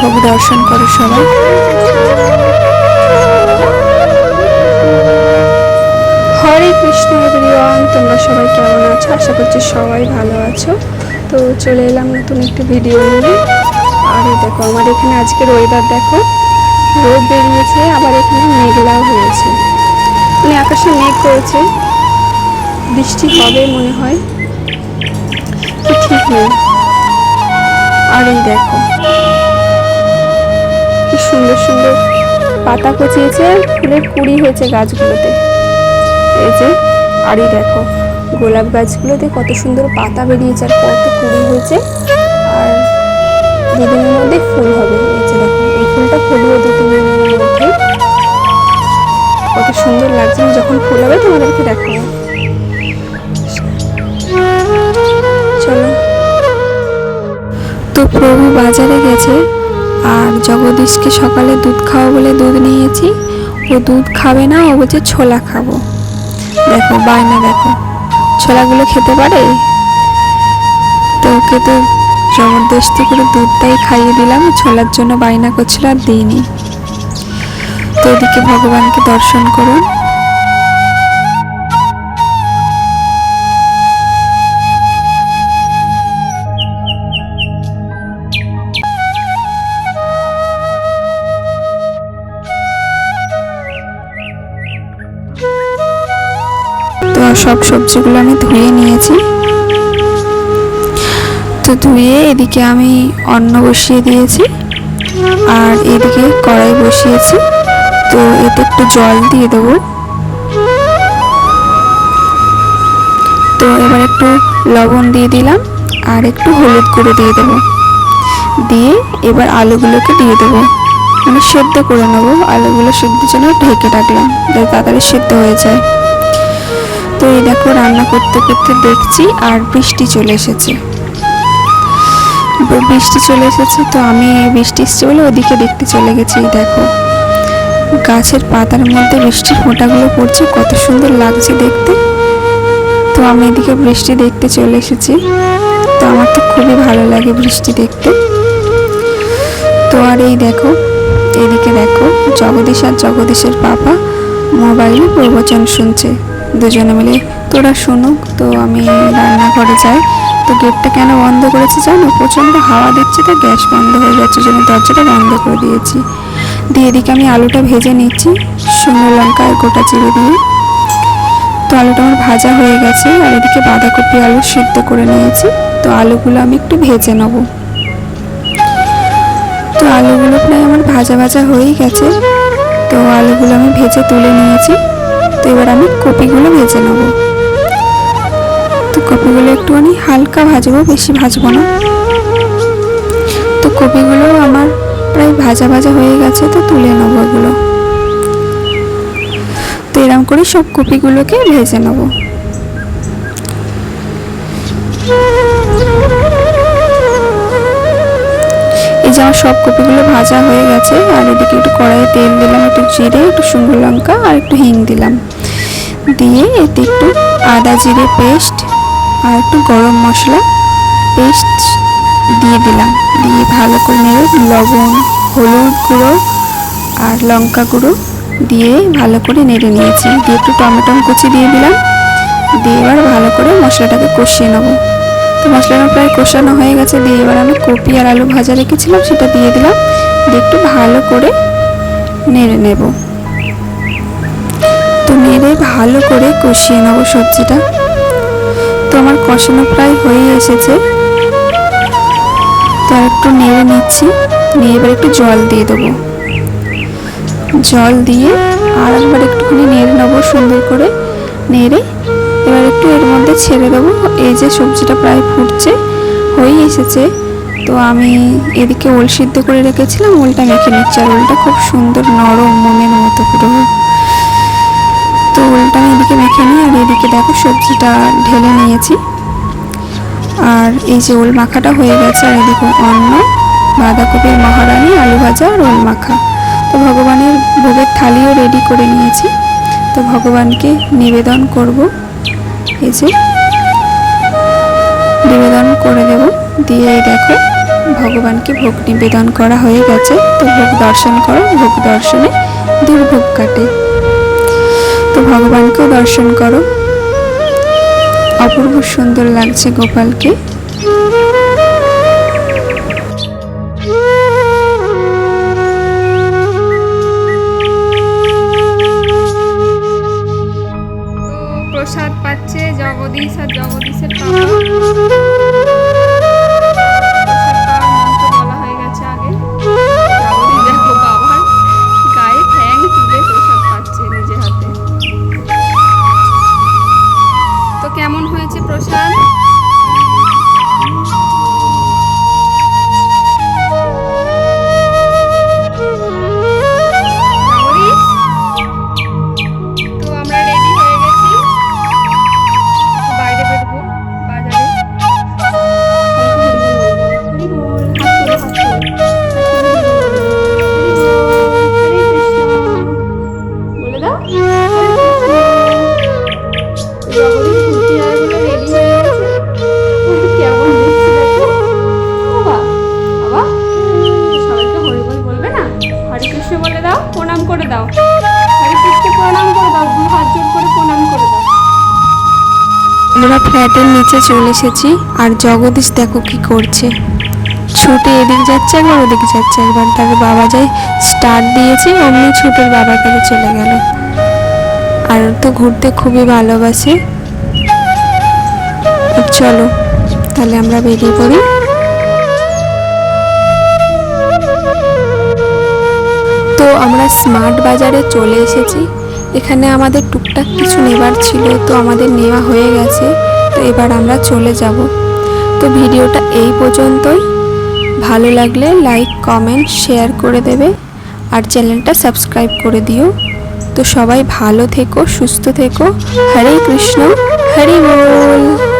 ভোগ দর্শন করো সবাই। হরে কৃষ্ণ এভরিওয়ান তোমরা সবাই কেমন আছো? আশা করছি সবাই ভালো আছো। তো চলে এলাম নতুন একটি ভিডিও নিয়ে। আর দেখো, আমার এখানে আজকের ওয়েদার দেখো। রোদ বেরিয়েছে, আবার এখানে মেঘলাও হয়েছে। মানে আকাশে মেঘ করেছে। বৃষ্টি হবে মনে হয় ঠিক নেই। আর এই দেখো সুন্দর সুন্দর পাতা কচিয়েছে, ফুলের কুড়ি হয়েছে গাছগুলোতে। এই যে, আর দেখো, গোলাপ গাছগুলোতে কত সুন্দর পাতা বেরিয়েছে আর কত কুড়ি হয়েছে। আর দুদিনের মধ্যে ফুল হবে। এই যে দেখো, এই ফুলটা ফুলবে দু তিন দিনের মধ্যে কত সুন্দর লাগছে যখন ফুল হবে তোমাদেরকে দেখাবো। চলো। তো প্রভু বাজারে গেছে আর জগদীশকে সকালে দুধ খাওয়া বলে দুধ নিয়েছি। ও দুধ খাবে না, ও বলছে ছোলা খাব। দেখো, বায়না দেখো। ছোলাগুলো খেতে পারে? তো ওকে তো জবরদস্তি করে দুধটাই খাইয়ে দিলাম, ছোলার জন্য বায়না করছিল আর দিইনি। তো ওদিকে ভগবানকে দর্শন করুন। সব সবজিগুলো আমি ধুয়ে নিয়েছি। তো ধুয়ে এদিকে আমি অন্ন বসিয়ে দিয়েছি আর এদিকে কড়াই বসিয়েছি। তো এতে একটু জল দিয়ে দেবো। তো এবার একটু লবণ দিয়ে দিলাম আর একটু হলুদ গুঁড়ো দিয়ে দেবো। দিয়ে এবার আলুগুলোকে দিয়ে দেবো। মানে সেদ্ধ করে নেব। আলুগুলো সেদ্ধর জন্য ঢেকে রাখলাম, যাতে তাড়াতাড়ি সেদ্ধ হয়ে যায়। তো এই দেখো রান্না করতে করতে দেখছি আর বৃষ্টি চলে এসেছে। বৃষ্টি চলে এসেছে তো আমি বৃষ্টি এসছে বলে ওদিকে দেখতে চলে গেছি দেখো। গাছের পাতার মধ্যে বৃষ্টির ফোঁটাগুলো পড়ছে, কত সুন্দর লাগছে দেখতে। তো আমি এদিকে বৃষ্টি দেখতে চলে এসেছি। তো আমার তো খুবই ভালো লাগে বৃষ্টি দেখতে। তো আর এই দেখো, এদিকে দেখো, জগদীশ আর জগদীশের বাবা মোবাইলে প্রবচন শুনছে। দুজনে মিলে, তোরা শুনুক তো আমি রান্নাঘরে যাই। তো গেটটা কেন বন্ধ করেছি জানো? প্রচণ্ড হাওয়া দিচ্ছে তো গ্যাস বন্ধ হয়ে যাচ্ছে জন্য দরজাটা বন্ধ করে দিয়েছি। দিয়ে এদিকে আমি আলুটা ভেজে নিচ্ছি। শুকনো লঙ্কা আর গোটা চিড়ে দিয়ে। তো আলুটা আমার ভাজা হয়ে গেছে, আর এদিকে বাঁধাকপি আলু সিদ্ধ করে নিয়েছি। তো আলুগুলো আমি একটু ভেজে নেব। তো আলুগুলো প্রায় আমার ভাজা ভাজা হয়েই গেছে। তো আলুগুলো আমি ভেজে তুলে নিয়েছি। তো এবার আমি কপিগুলো ভেজে নেব। তো কপিগুলো একটুখানি হালকা ভাজবো, বেশি ভাজবো না। তো কপিগুলো আমার প্রায় ভাজা ভাজা হয়ে গেছে, তো তুলে নেব এগুলো। তো এরকম করে সব কপিগুলোকে ভেজে নেব। এই যে আমার সব কপিগুলো ভাজা হয়ে গেছে, আর এদিকে একটু কড়াইয়ে তেল দিলাম, একটু জিরে, একটু শুকনো লঙ্কা, আর একটু হিং দিলাম। দিয়ে এতে একটু আদা জিরে পেস্ট আর একটু গরম মশলা পেস্ট দিয়ে দিলাম। দিয়ে ভালো করে নেড়ে লবণ, হলুদ গুঁড়ো আর লঙ্কা গুঁড়ো দিয়ে ভালো করে নেড়ে নিয়েছি। দিয়ে একটু টমেটো কুচি দিয়ে দিলাম। দিয়ে এবার ভালো করে মশলাটাকে কষিয়ে নেব। তো মশলাটা প্রায় কষানো হয়ে গেছে। দিয়ে এবার আমি কপি আর আলু ভাজা রেখেছিলাম, সেটা দিয়ে দিলাম। দিয়ে একটু ভালো করে নেড়ে নেব। নেড়ে ভালো করে কষিয়ে নেব সবজিটা। তো আমার কষানো প্রায় হয়ে এসেছে। তো একটু নেড়ে নিচ্ছি, নিয়ে এবার একটু জল দিয়ে দেবো। জল দিয়ে আর একবার একটুখানি নেড়ে নেব সুন্দর করে। নেড়ে এবার একটু এর মধ্যে ছেড়ে দেবো। এই যে সবজিটা প্রায় ফুটছে হয়ে এসেছে। তো আমি এদিকে ওল সিদ্ধ করে রেখেছিলাম, ওলটা মেখে নিচ্ছি। আর ওলটা খুব সুন্দর নরম মনের মতো পুরো তো ওলটা আমি এদিকে মেখে নিই, আর এদিকে দেখো সবজিটা ঢেলে নিয়েছি। আর এই যে ওল মাখাটা হয়ে গেছে, আর এদিকে অন্ন, বাঁধাকপির মহারানি, আলু ভাজা আর ওল মাখা। তো ভগবানের ভোগের থালিও রেডি করে নিয়েছি। তো ভগবানকে নিবেদন করব। এই যে নিবেদন করে দেব। দিয়ে দেখো, ভগবানকে ভোগ নিবেদন করা হয়ে গেছে। তো ভোগ দর্শন করো, ভোগ দর্শনে দুর্ভোগ কাটে। ভগবানকেও দর্শন করো। অপূর্ব সুন্দর লাগছে গোপালকে। প্রসাদ পাচ্ছে জগদীশ আর জগদীশের আমরা ফ্ল্যাটের নিচে চলে এসেছি আর জগদীশ দেখো কি করছে। ছুটে এদিক যাচ্ছে একবার ওদিকে যাচ্ছে একবার তার বাবা যাই স্টার্ট দিয়েছে, অমনি ছুটের বাবার কাছে চলে গেল। আর তো ঘুরতে খুবই ভালোবাসে। চলো, তাহলে আমরা বেরিয়ে পড়ি। তো আমরা স্মার্ট বাজারে চলে এসেছি। এখানে আমাদের টুকটাক কিছু নেবার ছিল, তো আমাদের নেওয়া হয়ে গেছে, তো এবার আমরা চলে যাব। তো ভিডিওটা এই পর্যন্তই। ভালো লাগলে লাইক, কমেন্ট, শেয়ার করে দেবে, আর চ্যানেলটা সাবস্ক্রাইব করে দিও। তো সবাই ভালো থেকো, সুস্থ থেকো। হরে কৃষ্ণ, হরি বল।